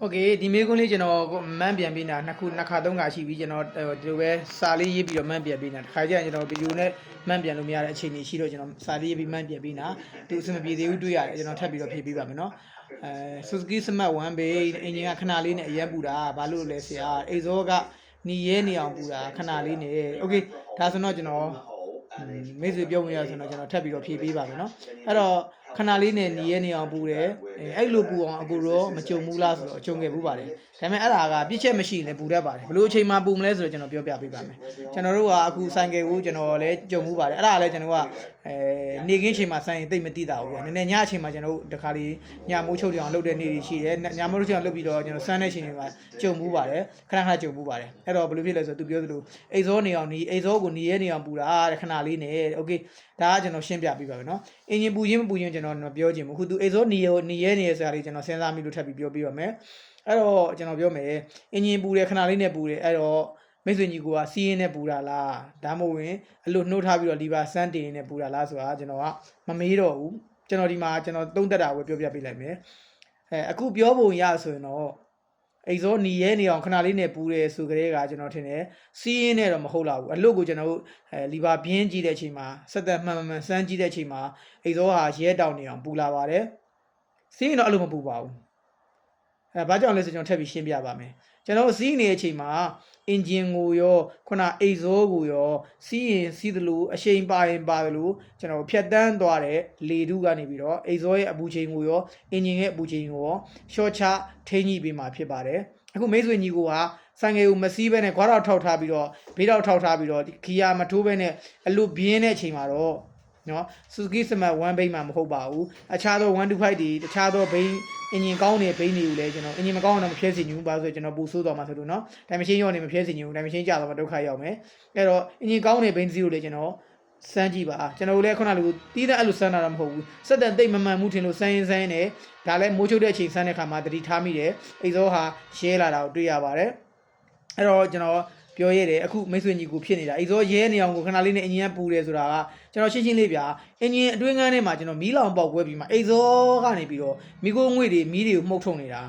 โอเคဒီမေးခွန်းလေးကျွန်တော်မန်းပြန်ပြီးနာနှစ်ခုနှစ်ခါသုံးခါရှိပြီကျွန်တော်ဟိုဒီလိုပဲစာလေးရေးပြီးတော့မန်းပြန်ပြီးနာတစ်ခါကျရင်ကျွန်တော်ဗီဒီယိုနဲ့မန်းပြန်လို့မရတဲ့အခြေအနေရှိတော့ကျွန်တော်စာလေးရေးပြီးမန်းပြန်ပြီးနာသူအဆင်မပြေသေးဘူးတွေ့ရတယ်ကျွန်တော်ထပ်ပြီးတော့ဖြည့်ပေးပါမယ်နော်အဲ Suzuki Smart 1 bay အင်ဂျင်ကခဏလေးနဲ့အရင်ပူတာဘာလို့လဲဆရာအိဇောကနီရဲနေအောင်ပူတာခဏလေးနဲ့โอเคဒါဆိုတော့ကျွန်တော် မိတ်ဆွေပြောဝင်ရဆိုတော့ကျွန်တော်ထပ်ပြီးတော့ဖြည့်ပေးပါမယ်နော်အဲ့တော့ခဏလေးနဲ့ညီရဲနေအောင်ပူတယ် အဲအဲ့လိုပူအောင်အကူတော့မကြုံဘူးလားဆိုတော့ကြုံခဲ့ဘူးပါတယ်ဒါပေမဲ့အဲ့ဒါကပြစ်ချက်မရှိရင်လည်းပူတတ်ပါတယ်ဘယ်လိုအချိန်မှပူမလဲဆိုတော့ကျွန်တော်ပြောပြပေးပါမယ်ကျွန်တော်တို့ကအခုဆိုင်ကယ်ကိုကျွန်တော်လည်းကြုံဘူးပါတယ်အဲ့ဒါလည်းကျွန်တော်ကအဲနေကင်းချိန်မှာဆိုင်ရင်တိတ်မသိတာဘူးဗျာနည်းနည်းညအချိန်မှာကျွန်တော်တို့တခါလေးညမိုးချုပ်ကြအောင်လုပ်တဲ့နေ့တွေရှိတယ်ညမိုးချုပ်ကြအောင်လုပ်ပြီးတော့ကျွန်တော်ဆန်းတဲ့ချိန်တွေမှာကြုံဘူးပါတယ်ခဏခဏကြုံဘူးပါတယ်အဲ့တော့ဘယ်လိုဖြစ်လဲဆိုတော့သူပြောသလိုအိတ်ဇောနေအောင်နီအိတ်ဇောကိုနီရဲနေအောင်ပူတာတဲ့ခဏလေးနဲ့โอเคဒါကကျွန်တော်ရှင်းပြပေးပါမယ်နော်အင်ဂျင်ပူခြင်းမပူခြင်းကျွန်တော်မပြောချင်ဘူးခုသူအိတ်ဇောနီရဲနီရဲ ရနေရဆိုတာလေးကျွန်တော်စဉ်းစားမိလို့ထပ်ပြီးပြောပြပါမယ်အဲ့တော့ကျွန်တော်ပြောမယ်အင်ဂျင်ပူတယ်ခဏလေးနဲ့ပူတယ်အဲ့တော့မိတ်ဆွေညီကိုကစီးရင်နဲ့ပူတာလားဒါမှမဟုတ်ရင်အလို့နှုတ်ထားပြီးတော့လီဗာစမ်းတင်နဲ့ပူတာလားဆိုတာကျွန်တော်ကမမေးတော့ဘူးကျွန်တော်ဒီမှာကျွန်တော်သုံးသက်တာကိုပြောပြပေးလိုက်မယ်အဲအခုပြောပုံရဆိုရင်တော့အိတ်ဇောနီရဲနေအောင်ခဏလေးနဲ့ပူတယ်ဆိုကြတဲ့ကကျွန်တော်ထင်တယ်စီးရင်နဲ့တော့မဟုတ်တော့ဘူးအလို့ကိုကျွန်တော်တို့အဲလီဗာပြင်းကြည့်တဲ့အချိန်မှာစက်သက်မှန်မှန်မှန်စမ်းကြည့်တဲ့အချိန်မှာအိတ်ဇောဟာရဲတောင်နေအောင်ပူလာပါတယ် စီးရင်တော့အဲ့လိုမပူပါဘူးအဲဘာကြောင့်လဲဆိုကျွန်တော်ထပ်ပြီးရှင်းပြပါမယ်ကျွန်တော်စီးနေတဲ့အချိန်မှာအင်ဂျင်ကိုရောခုနအိတ်ဇောကိုရောစီးရင်စီးသလိုအရှိန်ပါရင်ပါသလိုကျွန်တော်ဖြတ်တန်းသွားတဲ့လေထုကနေပြီးတော့အိတ်ဇောရဲ့အပူချိန်ကိုရောအင်ဂျင်ရဲ့အပူချိန်ကိုရောရှော့ချထိန်းညှိပေးမှာဖြစ်ပါတယ်အခုမိတ်ဆွေညီကိုကဆိုင်ငယ်ကိုမစီးဘဲနဲ့ခွားတော့ထောက်ထားပြီးတော့ဘေးတော့ထောက်ထားပြီးတော့ဒီခီယာမထိုးဘဲနဲ့အလုပြင်းတဲ့အချိန်မှာတော့ နော် Suzuki Smart 1 bay မှာမဟုတ်ပါဘူးအခြားသော125တွေတခြားသောဘိန်းအင်ဂျင်ကောင်းတဲ့ဘိန်းတွေကိုလည်းကျွန်တော်အင်ဂျင်မကောင်းအောင်တော့မဖြဲစီညူဘူးပါဆိုကျွန်တော်ပူဆိုးသွားမှာဆိုလို့နော်တိုင်မရှင်းရောနေမဖြဲစီညူဘူးတိုင်မရှင်းကြတော့မှဒုက္ခရောက်မယ်အဲ့တော့အင်ဂျင်ကောင်းတဲ့ဘိန်းစီကိုလည်းကျွန်တော်စမ်းကြည့်ပါကျွန်တော်တို့လည်းခုနကလိုတီးတဲ့အဲ့လိုစမ်းတာတော့မဟုတ်ဘူးစက်တန်တိတ်မမှန်မှုထင်လို့စမ်းရင်စမ်းရင်လည်းဒါလည်းမိုးချုပ်တဲ့အချိန်စမ်းတဲ့ခါမှာတတိထားမိတယ်အိဇောဟာရှဲလာတာကိုတွေ့ရပါတယ်အဲ့တော့ကျွန်တော် ပြောရတယ်အခုမိတ်ဆွေညီကိုဖြစ်နေတာအိဇောရဲနေအောင်ကိုခဏလေးနဲ့အင်ဂျင်ကပူတယ်ဆိုတာကကျွန်တော်ရှင်းရှင်းလေးပြအင်ဂျင်အတွင်းကန်းထဲမှာကျွန်တော်မီးလောင်ပေါက်ကွဲပြီးမှအိဇောကနေပြီးတော့မိခိုးငွေတွေမီးတွေကိုမှုတ်ထုတ်နေတာ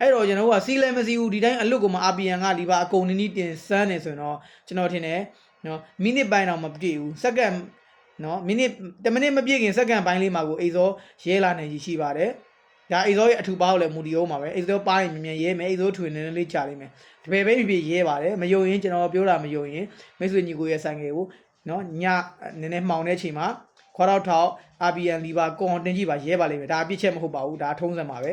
အဲ့တော့ကျွန်တော်ကစီးလည်းမစီးဘူးဒီတိုင်းအလွတ်ကမှ RPN ကဒီပါအကုန်နီးနီးတင်စမ်းနေဆိုရင်တော့ကျွန်တော်ထင်တယ်နော်မိနစ်ပိုင်းတော့မပြည့်ဘူးစက္ကန့်နော်မိနစ်10မိနစ်မပြည့်ခင်စက္ကန့်ပိုင်းလေးမှာကိုအိဇောရဲလာနေရှိပါတယ် ဒါအိဇောရဲ့အထူပါကိုလည်းမူဒီအောင်ပါပဲအိဇောပါရင်မြန်မြန်ရဲမယ်အိဇောထွေနေနေလေးကြာလိမ့်မယ်တပယ်ပဲဖြစ်ဖြစ်ရဲပါတယ်မယုံရင်ကျွန်တော်ပြောတာမယုံရင်မိတ်ဆွေညီကိုရဲ့ဆိုင်ငယ်ကိုနော်ညနည်းနည်းမှောင်တဲ့အချိန်မှာခွာတော့ထောက် RPN လီဗာကွန်တင်ကြည့်ပါရဲပါလိမ့်မယ်ဒါအပြစ်ချက်မဟုတ်ပါဘူးဒါထုံးစံပါပဲ